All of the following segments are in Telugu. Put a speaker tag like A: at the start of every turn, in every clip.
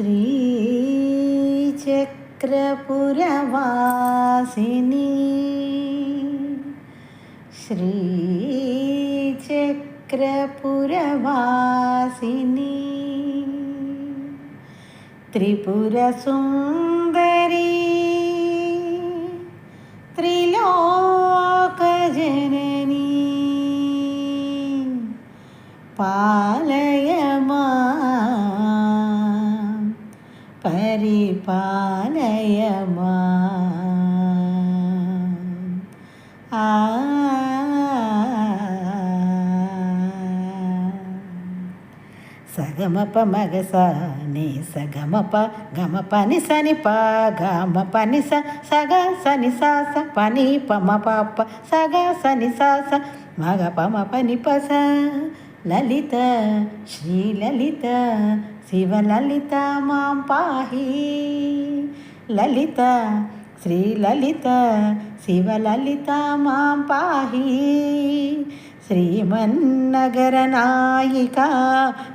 A: श्रीचक्रपुरवासिनी। श्रीचक्रपुरवासिनी। त्रिपुरसुन्दरी। त्रिलोकजननी। पालय పరిపాలయమా? సగమప మగస నీ సగమప గమ పని సని పా గమ పని స సగ సని సాస పని పమ పాప సగ సని సాస మగ పమ పని పస లలిత శ్రీ లలిత శివ లలిత మాం పాహి. లలిత శ్రీ లలిత శివ లలిత మాం పాహి శ్రీమన్నగరనాయికా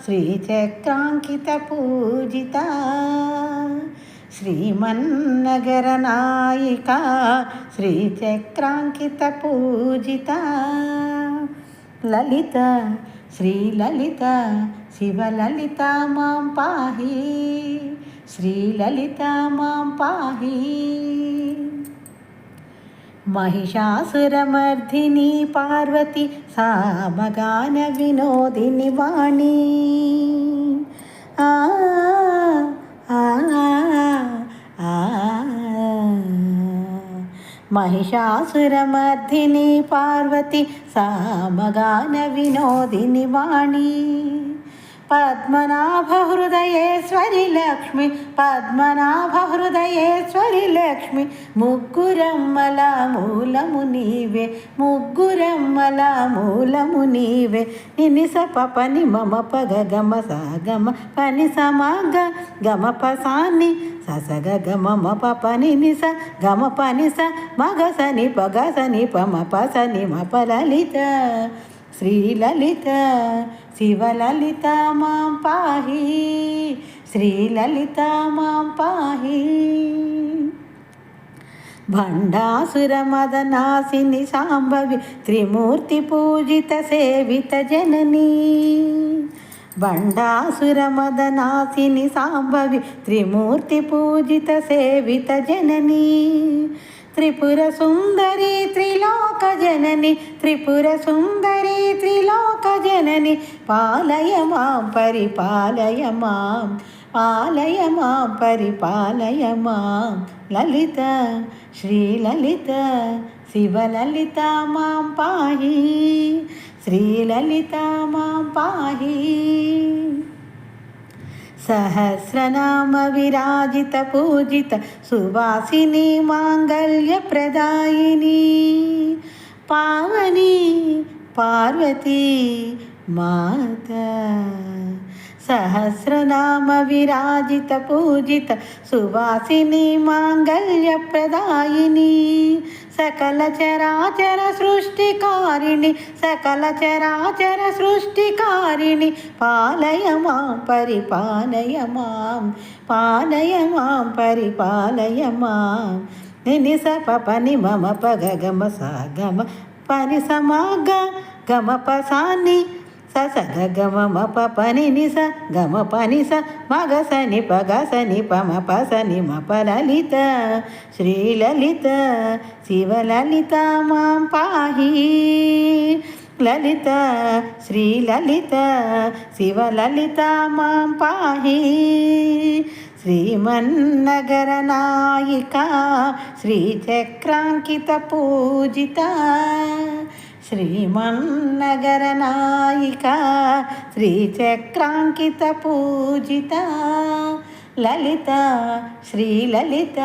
A: శ్రీచక్రాంకితపూజిత శ్రీమన్నగరనాయికా శ్రీచక్రాంకితపూజిత లలిత శ్రీలలిత శివలలిత మాం పాహి శ్రీలలిత మాం పాహి महिषासुरमर्धिनी पार्वती सामगानविनोदिनि वाणी आ आ आ మహిషాసురమర్ధిని పార్వతి సామగాన వినోదిని వాణి. పద్మనాభహృదయేశ్వరి లక్ష్మి పద్మనాభహృదయేశ్వరి లక్ష్మి. ముగ్గురమ్మల మూలము నీవే ముగ్గురమ్మల మూలము నీవే. నినిస పపని మమ పగ గమ స గమ పని సమగ గమ పసాని ససగ గమ మ పని నిస గమ పని స మగ సని పగ సని పమ పసని మ పలలిత శ్రీలలిత శివలలిత మాం పాహి శ్రీలలిత మాం పాహి భండాసురమదనాశిని సాంబవి త్రిమూర్తి పూజిత సేవిత జననీ. భండాసురమదనాశిని సాంబవి త్రిమూర్తి పూజిత సేవిత జననీ. త్రిపుర సుందరి జనని త్రిపుర సుందరి త్రిలోక జనని పాలయ మాం పరిపాలయ మాం పాలయ మాం పరిపాలయ మాం లలిత శ్రీలలిత శివలలిత మాం పాహి శ్రీలలిత మాం పాహి. సహస్రనామ విరాజిత పూజిత సువాసిని మాంగళ్య ప్రదాయిని పావని పార్వతీ మాత. సహస్రనామ విరాజిత పూజిత సువాసిని మాంగళ్య ప్రదాయిని సకల చరాచర సృష్టికారిణి సకల చరాచర సృష్టికారిణి పాలయ మాం పరిపాలయ మాం పాలయ మాం పరిపాలయ మాం. నిని స ప పని మమ ప గ గమ స గమ పని సమాగ గమ ప స స గ గమ మ ప పని ని స గమ పని స మగ ప గ స ని ప మ ప స ని మ ప లలిత శ్రీ లలిత శివ లలిత మాం పాహి లలిత శ్రీలలిత శివలలిత మాం పాహి. శ్రీమన్నగరనాయికా శ్రీచక్రాంకిత పూజిత. శ్రీమన్నగరనాయికా శ్రీచక్రాంకిత పూజిత. లలిత శ్రీలలిత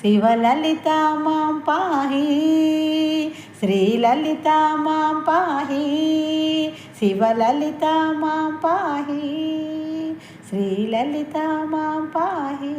A: శివలలిత మాం పాహి. శ్రీలలిత మాం పాహి శివలలిత మాం పాహి శ్రీలలిత మాం పాహి.